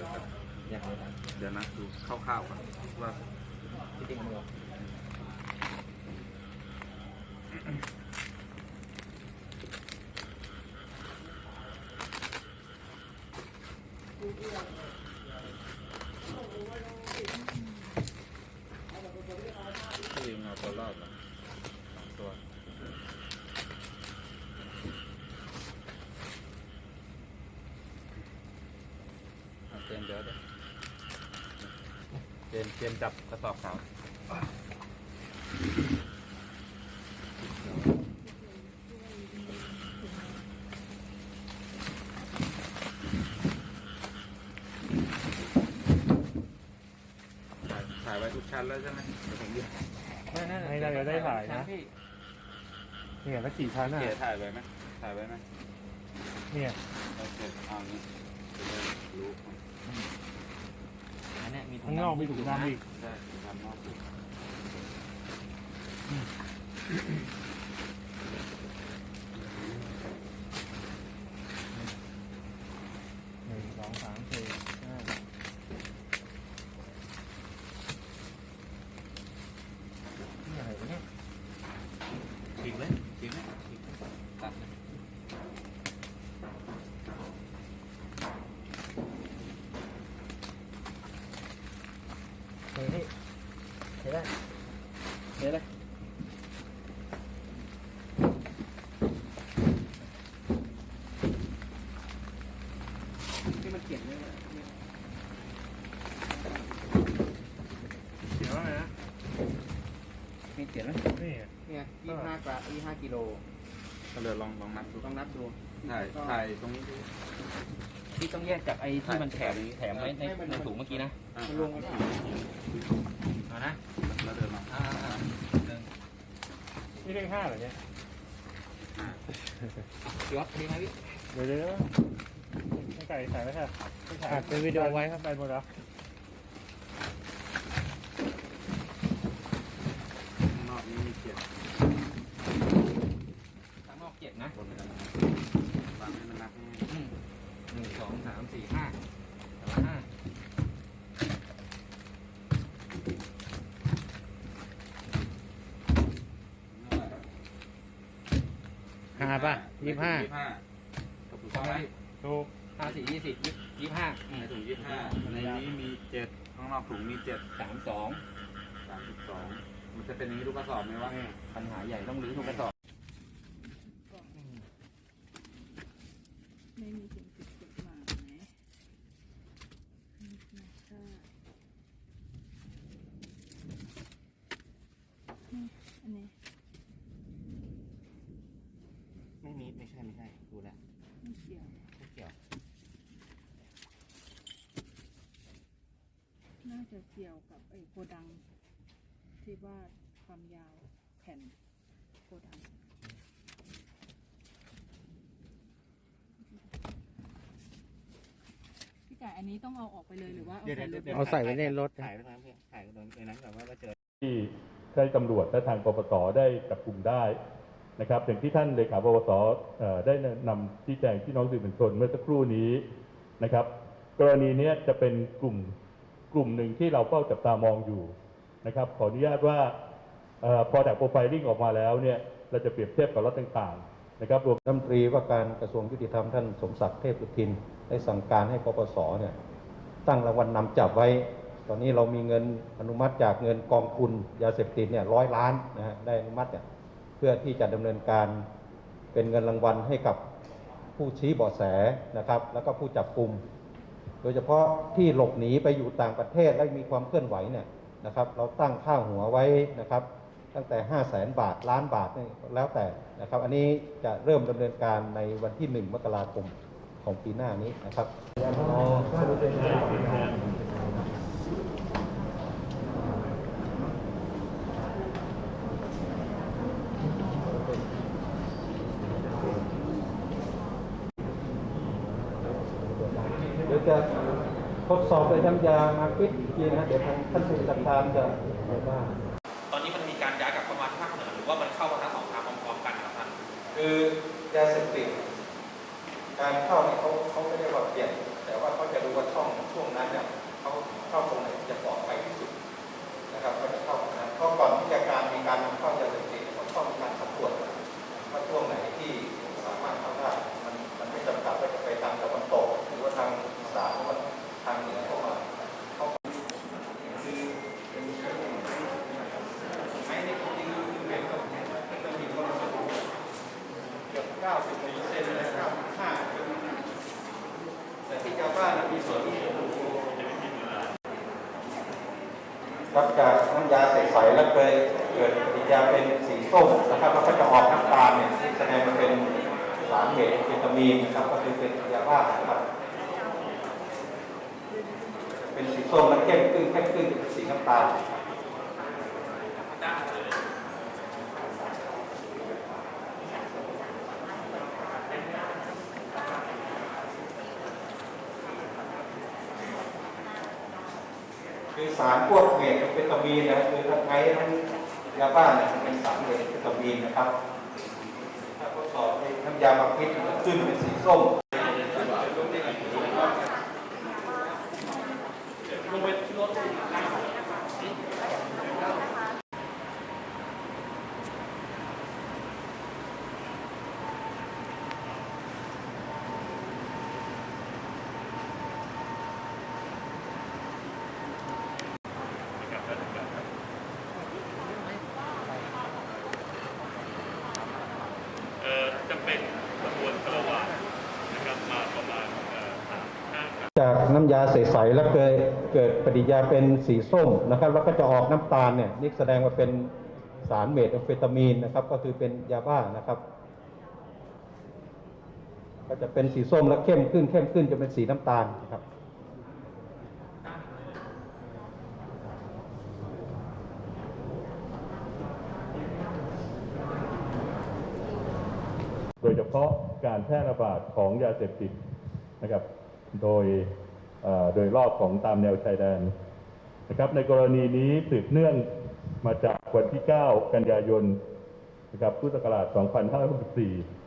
ดี๋ยวก่อนอย่างไรนะเดี๋ยวนะดูคร่าวๆก่อนว่าที่จริงมือที่ยิงเอาตัวรอดเหรอสองตัวเอาเตรีย มเดี๋ยวเดี๋ยวเตรียมเตรียมจับกระสอบขาวถ่ายถ่ายไว้ทุกชั้นแล้วใช่ไหมเดี๋ยวผมยืนนั่นไม่น่าจะได้ถ่ายนะ พี่เนี่ยแล้วกี่ชั้นอะเก๋ถ่ายไว้ไหมถ่ายไว้ไหมเนี่ย โอเคเอางี้จะได้ รู้อันเนี้ยมีถุข้างนอกมีถุงดำอีกได้ทำนอกถูก หนึ่งสองสามสี่ห้า ที่ไหนวะเนี่ย ฉีกเลยฉีกไหมฉีกตัดเลย เฮ้ยพี่เห็นไหมเห็นไหม ที่มันเขียนไว้เนี่ย เขียนว่าไงนะ มีเขียนไหมนี่เนี่ยยี่ห้ากรัมยี่ห้ากิโลก็เลยลองลองนับดูต้องนับดูถ่ายก็ถ่ายตรงนี้ดูพี่ต้องแยกจากไอ้ที่มันแถมแถมไว้ในในถุงเมื่อกี้นะอะมันรวมกันผิดเอานะแล้วเดินมาอ่าอ่าหนึ่งนี่เลขห้าเหรอเนี่ยอะพี่วัดดีไหมพี่เดี๋ยวเดี๋ยวไม่ไก่ถ่ายไว้ค่ะไม่ถ่ายอัดเป็นวิดีโอไว้ครับไปหมดแล้ว ข้างนอกนี้มีเขียน ข้างนอกเจ็ดนะ บนกันวางให้มันนับง่าย อืมหนึ่งสองสามสี่ห้าสองห้า ห้าป่ะยี่ห้ายี่ห้าถูกต้องไหมถูกห้าสี่ยี่สิบยี่ยี่ห้าอืมในถุงยี่ห้าในนี้มีเจ็ดข้างนอกถุงมีเจ็ดสามสองสามสิบสองมันจะเป็นอย่างนี้ทุกกระสอบไหมวะปัญหาใหญ่ต้องรื้อทุกกระสอบไม่มีสิ่งผิดกฎหมายนี่นะคะนี่อันนี้ ไม่มีไม่ใช่ไม่ใช่ดูแล้ว ไม่เกี่ยว ไม่เกี่ยว น่า จะเกี่ยวกับไอ้โกดัง ที่ว่าความยาวแผ่นโกดัง พี่ไก่อันนี้ต้องเอาออกไปเลยหรือว่าเอาใส่รถเอาใส่ไว้ในรถถ่ายไว้ตรงนั้นพี่ถ่ายไว้ตรงนั้นแบบว่าเจอ ที่ได้ตำรวจและทางปปสได้จับกลุ่มได้นะครับอย่างที่ท่านเลขาปปสเอ่อได้นำชี้แจงพี่น้องสื่อมวลชนเมื่อสักครู่นี้นะครับ กรณีเนี้ยจะเป็นกลุ่ม กลุ่มหนึ่งที่เราเฝ้าจับตามองอยู่นะครับขออนุญาตว่าออพอจากโปรไฟลิ่งออกมาแล้วเนี่ยเราจะเปรียบเทียบกับรถต่างๆนะครับรวมรัฐมนตรีว่าการกระทรวงยุติธรรมท่านสมศักดิ์เทพสุทินได้สั่งการให้ปปสเนี่ยตั้งรางวัลนนำจับไว้ ตอนนี้เรามีเงินอนุมัติจากเงินกองทุนยาเสพติดเนี่ยร้อยล้านนะฮะได้อนุมัติเนี่ยเพื่อที่จะดำเนินการเป็นเงินรางวัลให้กับผู้ชี้เบาะแสนะครับ แล้วก็ผู้จับกลุ่ม โดยเฉพาะที่หลบหนีไปอยู่ต่างประเทศและมีความเคลื่อนไหวเนี่ยนะครับ เราตั้งค่าหัวไว้นะครับ ตั้งแต่ 5 0 0แสนบาทล้านบาทนี่แล้วแต่นะครับ อันนี้จะเริ่มดำเนินการในวันที่ 1 มกราคมของปีหน้านี้นะครับ ยวจะทดสอบเลยน้ำยามาฟิตอีกทีนะฮะเดี๋ยวทางท่านผู้จัดการจะไปบ้างตอนนี้มันมีการย้ายกลับเข้ามาที่ภาคเหนือหรือว่ามันเข้ามาทั้งสองทางพร้อมๆกันครับท่านคือยาเสพติดการเข้าเนี่ยเขาเขาไม่ได้ว่าเปลี่ยนจแต่ว่าเขาจะดูว่าช่องช่วงนั้นเนี่ยเขาเข้าตรงไหนที่จะปลอดภัยที่สุดนะครับเขาจะเข้าตรงนั้นเพราะก่อนที่จะการมีการนำเข้ายาเสพติดเขาต้องมีการสำรวจ 94เซนและ95แต่ที่กาบ้านมีส่วนที่ครับจากน้ำยาใสๆแล้วเคยเกิดปฏิกิริยาเป็นสีส้มนะครับแล้วก็จะออกน้ำตาลเนี่ยแสดงมันเป็นสารเหตุเคมีนะครับก็คือเป็นยาบ้านะครับเป็นสีส้มแล้วเข้มขึ้นแค่ขึ้นสีน้ำตาล คือสารพวกเมทแอมเฟตามีนนะคือทั้งไอทั้งยาบ้าเนี่ยเป็นสารเมทแอมเฟตามีนนะครับ ถ้าทดสอบในน้ำยาบางพิษขึ้นเป็นสีส้ม เอ่อจะเป็นกระบวนการวานะครับมาประมาณเอ่อสามห้าค รั้งจากน้ำยาใสๆแล้วเกิดเกิดปฏิกิริยาเป็นสีส้มนะครับ แล้วก็จะออกน้ำตาลเนี่ยนี่แสดงว่าเป็นสารเมทแอมเฟตามีนนะครับ ก็คือเป็นยาบ้านะครับ ก็จะเป็นสีส้มแล้วเข้มขึ้นเข้มขึ้นจะเป็นสีน้ำตาลครับโดยเฉพาะการแพร่ระบาดของยาเสพติดนะครับ โดย โดยรอบของตามแนวชายแดนนะครับในกรณีนี้สืบเนื่องมาจากวันที่ 9 กันยายนนะครับพุทธศักราช2564